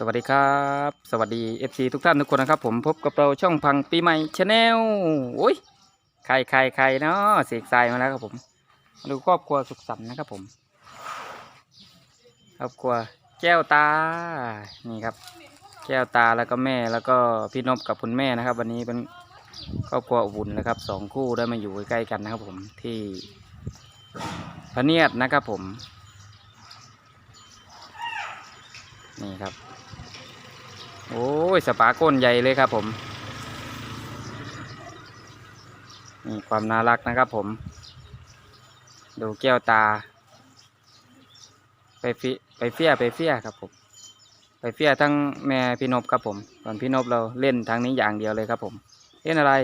สวัสดีครับ สวัสดี FC ทุกท่านทุกคนนะครับ ผมพบกับเราช่องพังปีใหม่ชาแนลโอ้ยใครใครใครเนาะเสกทรายมาแล้วครับผมดูครอบครัวสุขสันต์นะครับผมครอบครัวแก้วตานี่ครับ แก้วตาแล้วก็แม่แล้วก็พี่นพกับคุณแม่นะครับ วันนี้เป็นครอบครัวอบุ่นนะครับสองคู่ได้มาอยู่ใกล้กันนะครับ ผมที่พระเนียดนะครับผม นี่ครับ โอ้ยสปาก้นใหญ่เลยครับผมนี่ความน่ารักนะครับผม ดูแก้วตา ไปฟิไปเฟี้ยไปเฟี้ยครับผม ไปเฟี้ยทั้งแม่พี่นพครับผมส่วนพี่นพเราเล่นทางนี้อย่างเดียวเลยครับผม เล่นอะไร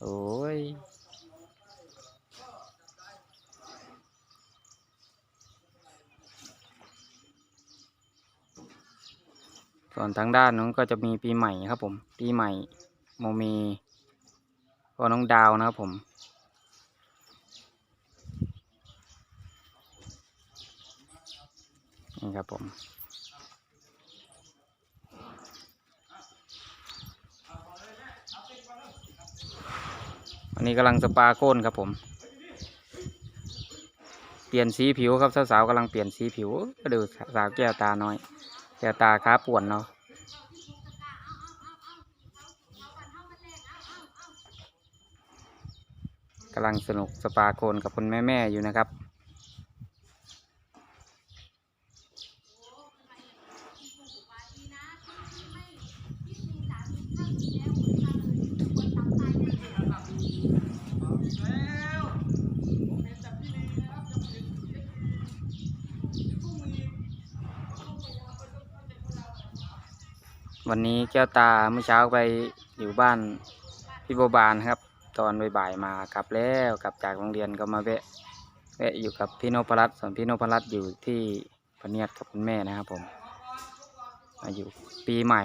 โอ้ย ส่วนทางด้านนู้นก็จะมีปีใหม่ครับผม ปีใหม่โมมีก็น้องดาวนะครับผมนี่ครับผม อันนี้กำลังสปาโก้นครับผม เปลี่ยนสีผิวครับสาวๆกำลังเปลี่ยนสีผิวก็ดูสาวแก้วตาน้อย แต่ตาขาป่วนเนาะกำลังสนุกสปาโคนกับคุณแม่แม่ๆอยู่นะครับ วันนี้แก้วตาเมื่อเช้าไปอยู่บ้านพี่โบบานครับ ตอนบ่ายๆมากลับแล้วกลับจากโรงเรียนก็มาแวะแวะอยู่กับพี่นพรัตน์ส่วนพี่นพรัตน์อยู่ที่พเนียดกับคุณแม่นะครับผมมาอยู่ปีใหม่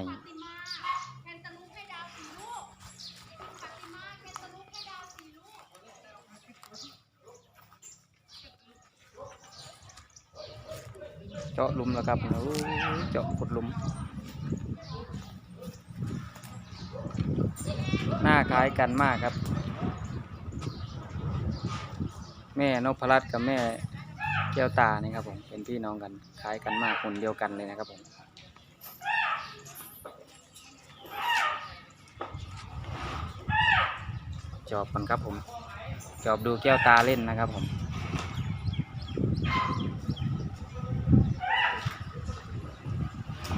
เจาะลุมแล้วครับโอ้เจาะขุดลุม หน้าคล้ายกันมากครับ แม่นพรัตน์กับแม่แก้วตานี่ครับผมเป็นพี่น้องกันคล้ายกันมากคนเดียวกันเลยนะครับผมจอบกันครับผมจอบดูแก้วตาเล่นนะครับผม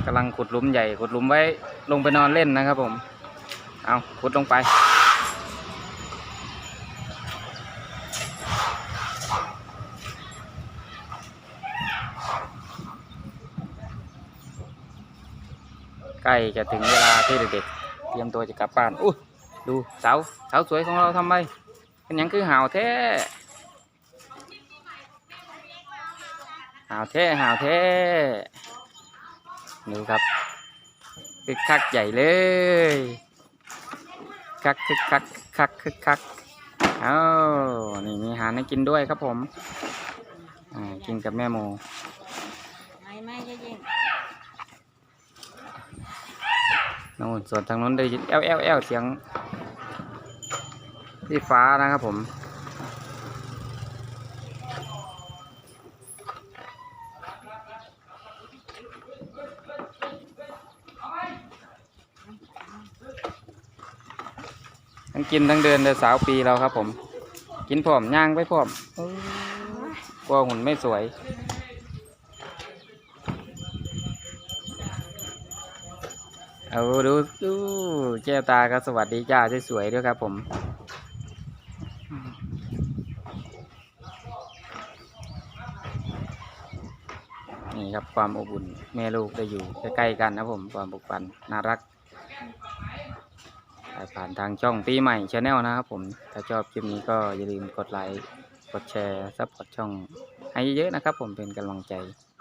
กำลังขุดลุมใหญ่ขุดลุมไว้ลงไปนอนเล่นนะครับผม เอาขุดลงไป ใกล้จะถึงเวลาที่เด็กๆเตรียมตัวจะกลับบ้านอู้ดูเสาเสาสวยของเราทำไมเป็นยังคือหาวแท้หาวแท้หาวแท้ดูครับคึกคักใหญ่เลย คักคึกคักคึกคักคึกคักเอ้านี่มีอาหารให้กินด้วยครับผมอ่ากินกับแม่โมไม่ไม่จะยิงนู่นส่วนทางนู้นได้ยินแอลแอลแอลเสียงที่ฟ้านะครับผม กินทั้งเดินเดินสาวปีเราครับ ผม กินพ่อมย่างไปพ่อมกลัวหุ่นไม่สวย เอาดูดูแก้วตาก็สวัสดีจ้าสวยๆด้วยครับ ผมนี่ครับความอบอุ่นแม่ลูกได้อยู่ใกล้ๆกันนะผมความบุกปันน่ารัก ผ่านทางช่องปีใหม่ชาแนลนะครับผม ถ้าชอบคลิปนี้ก็อย่าลืมกดไลค์ กดแชร์ซัพพอร์ตช่องให้เยอะๆนะครับผมเป็นกำลังใจ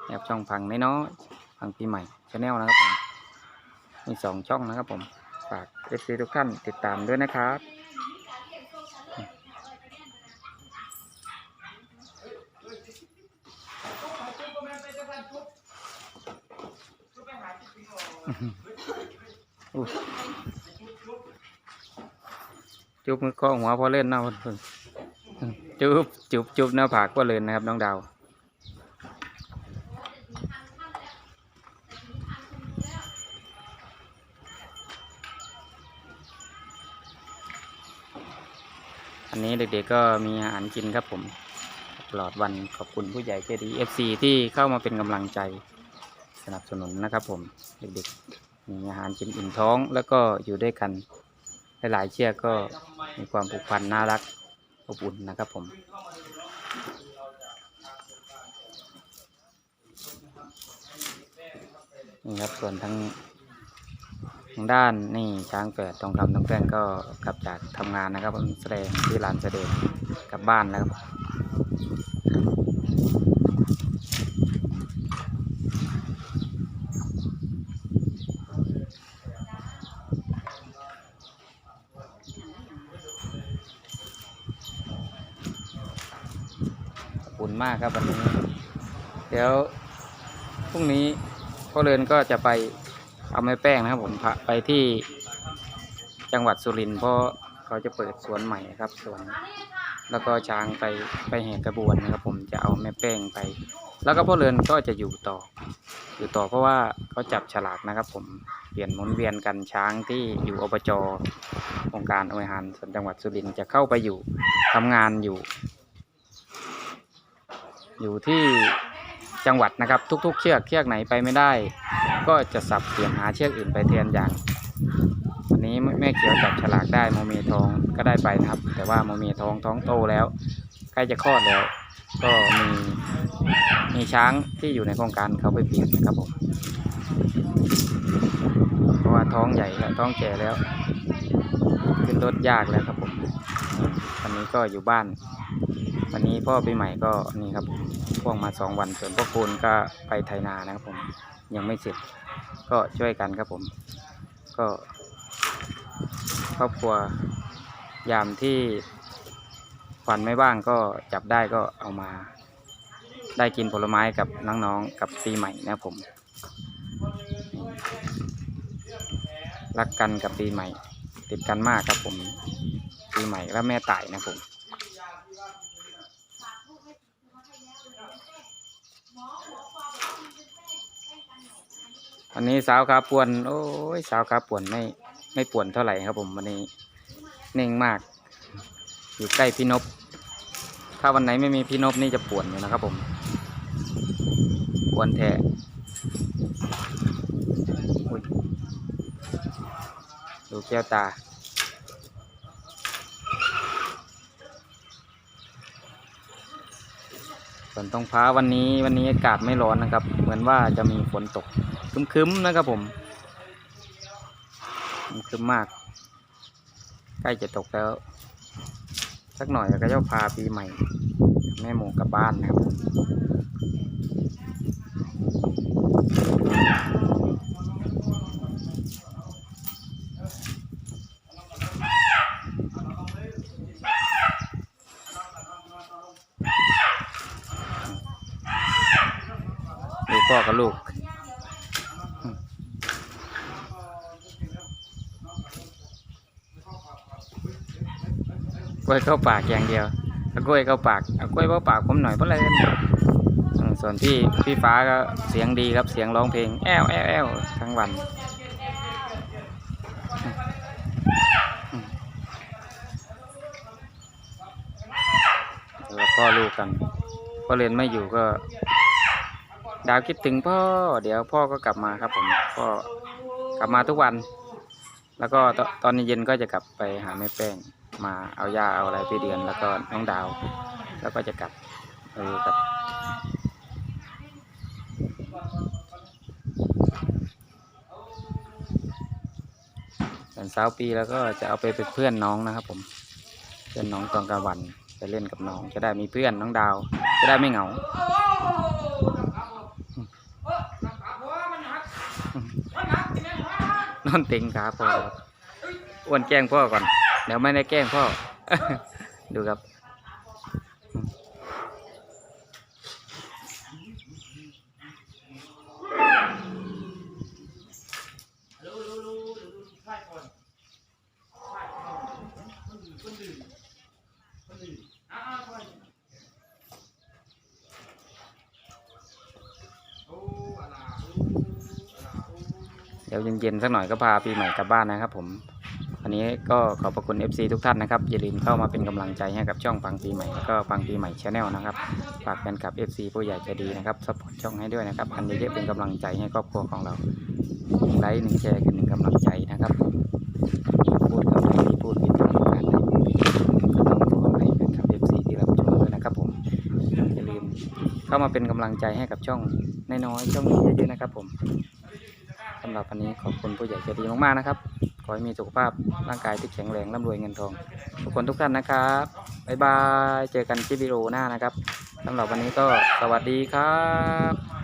ให้กับช่องพังน้อยๆพังปีใหม่ชาแนลนะครับผม มีสองช่องนะครับผม ฝากเอฟซีทุกท่านติดตามด้วยนะครับอุ๊ย จุบมือข้อหัวพอเล่นนาะเพิ่นจุบจุบจุบหน้าผากก็เล่นนะครับน้องดาวอันนี้เด็กๆก็มีอาหารกินครับผมตลอดวันขอบคุณผู้ใหญ่ใจดี FC ที่เข้ามาเป็นกำลังใจสนับสนุนนะครับผม เด็กๆ มีอาหารกินอิ่มท้องแล้วก็อยู่ด้วยกัน หลายๆเชือกก็มีความผูกพันน่ารักอบอุ่นนะครับผมนี่ครับส่วนทั้งทางด้านนี่ช้างแฝดทองคำทองแป้งก็กลับจากทำงานนะครับแสดงที่ลานแสดงกลับบ้านแล้วครับขอบคุณ มากครับวันนี้ เดี๋ยวพรุ่งนี้พ่อเรือนก็จะไปเอาไม้แป้งนะครับผมไปที่จังหวัดสุรินทร์เพราะเขาจะเปิดสวนใหม่ครับสวนแล้วก็ช้างไปไปแห่กระบวนนะครับผมจะเอาแม่แป้งไป แล้วก็พ่อเรือนก็จะอยู่ต่อ อยู่ต่อเพราะว่าเขาจับฉลากนะครับ ผมเปลี่ยนหมุนเวียนกันช้างที่อยู่อบจองค์การบริหารส่วนจังหวัดสุรินทร์จะเข้าไปอยู่ทำงานอยู่ อยู่ที่จังหวัดนะครับทุก ๆ เชือกเชือกไหนไปไม่ได้ ก็จะสับเปลี่ยนหาเชือกอื่นไปแทนอย่างวันนี้แม่เขียวจับฉลากได้โมเมทองก็ได้ไปนะครับ แต่ว่าโมเมทองท้องโตแล้วใกล้จะคลอดแล้ว ก็มีมีช้างที่อยู่ในโครงการเขาไปเปลี่ยนครับผมเพราะว่าท้องใหญ่แล้วท้องแก่แล้ว ขึ้นรถยากแล้วครับผมวันนี้ก็อยู่บ้าน วันนี้พ่อปีใหม่ก็นี่ครับพ่วงมาสองวันส่วนพ่อคูณก็ไปไถนานะครับผมยังไม่เสร็จก็ช่วยกันครับผม ก็ ครอบครัวยามที่ฟันไม่ว่างก็จับได้ก็เอามา ได้กินผลไม้กับน้องๆกับปีใหม่นะครับผม รักกันกับปีใหม่ ติดกันมากครับผมปีใหม่และแม่ต่ายนะครับผม วันนี้สาวขาป่วน โอ้ยสาวขาป่วนไม่ไม่ป่วนเท่าไหร่ครับผมวันนี้เน่งมาก อยู่ใกล้พี่นพถ้าวันไหนไม่มีพี่นพนี่จะป่วนอยู่นะครับผมป่วนแท้ดูแก้วตา ส่วนตรงพ้าวันนี้วันนี้อากาศไม่ร้อนนะครับ เหมือนว่าจะมีฝนตกคึ้มๆนะครับผมคึ้มมาก ใกล้จะตกแล้ว สักหน่อยแล้วก็จะพาปีใหม่ แม่หมูกลับบ้านนะครับผมดู พ่อกับลูก กล้วยเข้าปากอย่างเดียวเอากล้วยเข้าปากเอากล้วยเข้าปากผมหน่อยเพราะอะไรกันอืมส่วนพี่พี่ฟ้าก็เสียงดีครับเสียงร้องเพลงแอวแอวแอวทั้งวันแล้วพ่อลูกกันพ่อเรียนไม่อยู่ก็ ดาวคิดถึงพ่อ เดี๋ยวพ่อก็กลับมาครับผมพ่อกลับมาทุกวัน แล้วก็ตตอนเย็นก็จะกลับไปหาแม่แป้งมาเอายาเอาอะไรไปเดือน แล้วก็น้องดาว แล้วก็จะกลับเออกับส่วนสาวปีแล้วก็จะเอาไปเป็นเพื่อนน้องนะครับ ผม เพื่อนน้องตอนกลางวันไปเล่นกับน้อง จะได้มีเพื่อนน้องดาว จะได้ไม่เหงา นอนเต็งขาพ่อครับอ้วนแกล้งพ่อก่อนเดี๋ยวไม่ได้แกล้งพ่อ ดูครับ ดี๋ยวเย็นๆสักหน่อยก็พาปีใหม่กลับบ้านนะครับผมวันนี้ก็ขอบพระคุณ FC ทุกท่านนะครับ อย่าลืมเข้ามาเป็นกำลังใจให้กับช่องปังปีใหม่แล้วก็ปังปีใหม่ชาแนลนะครับฝากกันกับ FC ผู้ใหญ่ใจดีนะครับสปอร์ตช่องให้ด้วยนะครับกันเยอะๆเป็นกำลังใจให้ครอบครัวของเราหนึ่งไลค์หนึ่งแชร์คือหนึ่งกำลังใจนะครับพูดกับที่พูดผิดพลาดประการก็ต้องขอให้แฟนคลับ FC ที่รับชมด้วยนะครับผมอย่าลืมเข้ามาเป็นกำลังใจให้กับช่องน้อยๆช่องนี้เยอะๆนะครับผมำหรับวันนี้ขอบคุณผู้ใหญ่ใจดีมากๆนะครับ ขอให้มีสุขภาพร่างกายที่แข็งแรงร่ำรวยเงินทอง ทุกคนทุกท่านนะครับบ๊ายบาย เจอกันที่วิดีโอหน้านะครับสำหรับวันนี้ก็สวัสดีครับ